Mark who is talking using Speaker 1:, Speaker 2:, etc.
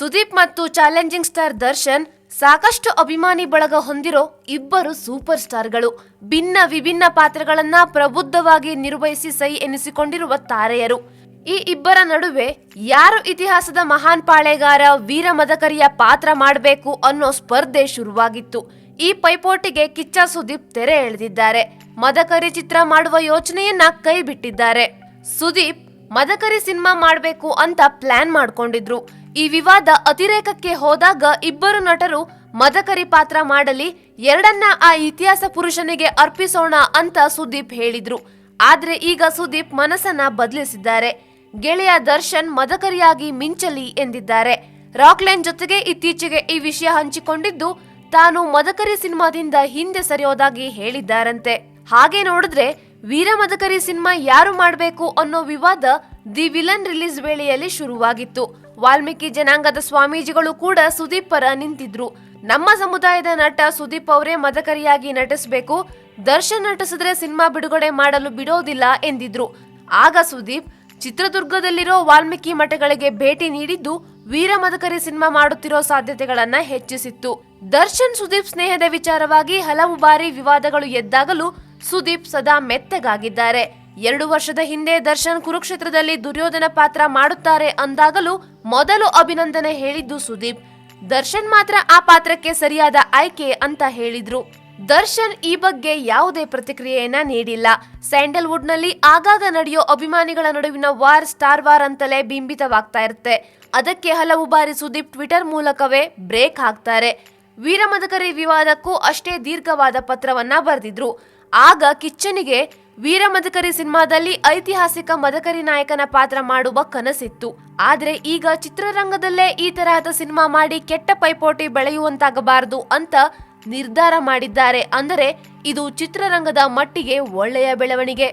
Speaker 1: ಸುದೀಪ್ ಮತ್ತು challenging star Darshan ಸಾಕಷ್ಟು ಅಭಿಮಾನಿ ಬಳಗ ಹೊಂದಿರೋ ಇಬ್ಬರು ಸೂಪರ್ ಸ್ಟಾರ್ಗಳು. ಭಿನ್ನ ವಿಭಿನ್ನ ಪಾತ್ರಗಳನ್ನ ಪ್ರಬುದ್ಧವಾಗಿ ನಿರ್ವಹಿಸಿ ಸೈ ಎನಿಸಿಕೊಂಡಿರುವ ತಾರೆಯರು. ಈ ಇಬ್ಬರ ನಡುವೆ ಯಾರು ಇತಿಹಾಸದ ಮಹಾನ್ ಪಾಳೆಗಾರ, ವೀರ ಮದಕರಿಯ ಪಾತ್ರ ಮಾಡಬೇಕು ಅನ್ನೋ ಸ್ಪರ್ಧೆ ಶುರುವಾಗಿತ್ತು. ಈ ಪೈಪೋಟಿಗೆ ಕಿಚ್ಚ ಸುದೀಪ್ ತೆರೆ ಎಳೆದಿದ್ದಾರೆ. ಮದಕರಿ ಚಿತ್ರ ಮಾಡುವ ಯೋಚನೆಯನ್ನ ಕೈ ಬಿಟ್ಟಿದ್ದಾರೆ ಸುದೀಪ್ ಮದಕರಿ ಸಿನಿಮಾ ಮಾಡಬೇಕು ಅಂತ ಪ್ಲಾನ್ ಮಾಡ್ಕೊಂಡಿದ್ರು. ಈ ವಿವಾದ ಅತಿರೇಕಕ್ಕೆ ಹೋದಾಗ ಇಬ್ಬರು ನಟರು ಮದಕರಿ ಪಾತ್ರ ಮಾಡಲಿ, ಎರಡನ್ನ ಆ ಇತಿಹಾಸ ಪುರುಷನಿಗೆ ಅರ್ಪಿಸೋಣ ಅಂತ ಸುದೀಪ್ ಹೇಳಿದ್ರು. ಆದ್ರೆ ಈಗ ಸುದೀಪ್ ಮನಸ್ಸನ್ನ ಬದಲಿಸಿದ್ದಾರೆ. ಗೆಳೆಯ ದರ್ಶನ್ ಮದಕರಿಯಾಗಿ ಮಿಂಚಲಿ ಎಂದಿದ್ದಾರೆ. ರಾಕ್ಲೈನ್ ಜೊತೆಗೆ ಇತ್ತೀಚೆಗೆ ಈ ವಿಷಯ ಹಂಚಿಕೊಂಡಿದ್ದು, ತಾನು ಮದಕರಿ ಸಿನಿಮಾದಿಂದ ಹಿಂದೆ ಸರಿಯೋದಾಗಿ ಹೇಳಿದ್ದಾರಂತೆ. ಹಾಗೆ ನೋಡಿದ್ರೆ ವೀರ ಮದಕರಿ ಸಿನಿಮಾ ಯಾರು ಮಾಡಬೇಕು ಅನ್ನೋ ವಿವಾದ ದಿ ವಿಲನ್ ರಿಲೀಸ್ ವೇಳೆಯಲ್ಲಿ ಶುರುವಾಗಿತ್ತು. ವಾಲ್ಮೀಕಿ ಜನಾಂಗದ ಸ್ವಾಮೀಜಿಗಳು ಕೂಡ ಸುದೀಪ್ ಪರ ನಿಂತಿದ್ರು. ನಮ್ಮ ಸಮುದಾಯದ ನಟ ಸುದೀಪ್ ಅವರೇ ಮದಕರಿಯಾಗಿ ನಟಿಸಬೇಕು. ದರ್ಶನ್ ನಟಿಸಿದ್ರೆ ಸಿನಿಮಾ ಬಿಡುಗಡೆ ಮಾಡಲು ಬಿಡೋದಿಲ್ಲ ಎಂದಿದ್ರು. ಆಗ ಸುದೀಪ್ ಚಿತ್ರದುರ್ಗದಲ್ಲಿರೋ ವಾಲ್ಮೀಕಿ ಮಠಗಳಿಗೆ ಭೇಟಿ ನೀಡಿದ್ದು ವೀರ ಮದಕರಿ ಸಿನಿಮಾ ಮಾಡುತ್ತಿರೋ ಸಾಧ್ಯತೆಗಳನ್ನ ಹೆಚ್ಚಿಸಿತ್ತು. ದರ್ಶನ್ ಸುದೀಪ್ ಸ್ನೇಹದ ವಿಚಾರವಾಗಿ ಹಲವು ಬಾರಿ ವಿವಾದಗಳು ಎದ್ದಾಗಲೂ ಸುದೀಪ್ ಸದಾ ಮೆತ್ತಗಾಗಿದ್ದಾರೆ. ಎರಡು ವರ್ಷದ ಹಿಂದೆ ದರ್ಶನ್ ಕುರುಕ್ಷೇತ್ರದಲ್ಲಿ ದುರ್ಯೋಧನ ಪಾತ್ರ ಮಾಡುತ್ತಾರೆ ಅಂದಾಗಲೂ ಮೊದಲು ಅಭಿನಂದನೆ ಹೇಳಿದ್ದು ಸುದೀಪ್. ದರ್ಶನ್ ಮಾತ್ರ ಆ ಪಾತ್ರಕ್ಕೆ ಸರಿಯಾದ ಆಯ್ಕೆ ಅಂತ ಹೇಳಿದ್ರು. ದರ್ಶನ್ ಈ ಬಗ್ಗೆ ಯಾವುದೇ ಪ್ರತಿಕ್ರಿಯೆಯನ್ನ ನೀಡಿಲ್ಲ. ಸ್ಯಾಂಡಲ್ವುಡ್ನಲ್ಲಿ ಆಗಾಗ ನಡೆಯೋ ಅಭಿಮಾನಿಗಳ ನಡುವಿನ ವಾರ್ ಸ್ಟಾರ್ ವಾರ್ ಅಂತಲೇ ಬಿಂಬಿತವಾಗ್ತಾ ಇರುತ್ತೆ. ಅದಕ್ಕೆ ಹಲವು ಬಾರಿ ಸುದೀಪ್ ಟ್ವಿಟರ್ ಮೂಲಕವೇ ಬ್ರೇಕ್ ಹಾಕ್ತಾರೆ. ವೀರಮದಕರಿ ವಿವಾದಕ್ಕೂ ಅಷ್ಟೇ ದೀರ್ಘವಾದ ಪತ್ರವನ್ನ ಬರೆದಿದ್ರು. ಆಗ ಕಿಚ್ಚನಿಗೆ ವೀರ ಮದಕರಿ ಸಿನಿಮಾದಲ್ಲಿ ಐತಿಹಾಸಿಕ ಮದಕರಿ ನಾಯಕನ ಪಾತ್ರ ಮಾಡುವ ಕನಸಿತ್ತು. ಆದ್ರೆ ಈಗ ಚಿತ್ರರಂಗದಲ್ಲೇ ಈ ತರಹದ ಸಿನಿಮಾ ಮಾಡಿ ಕೆಟ್ಟ ಪೈಪೋಟಿ ಬೆಳೆಯುವಂತಾಗಬಾರದು ಅಂತ ನಿರ್ಧಾರ ಮಾಡಿದ್ದಾರೆ. ಅಂದರೆ ಇದು ಚಿತ್ರರಂಗದ ಮಟ್ಟಿಗೆ ಒಳ್ಳೆಯ ಬೆಳವಣಿಗೆ.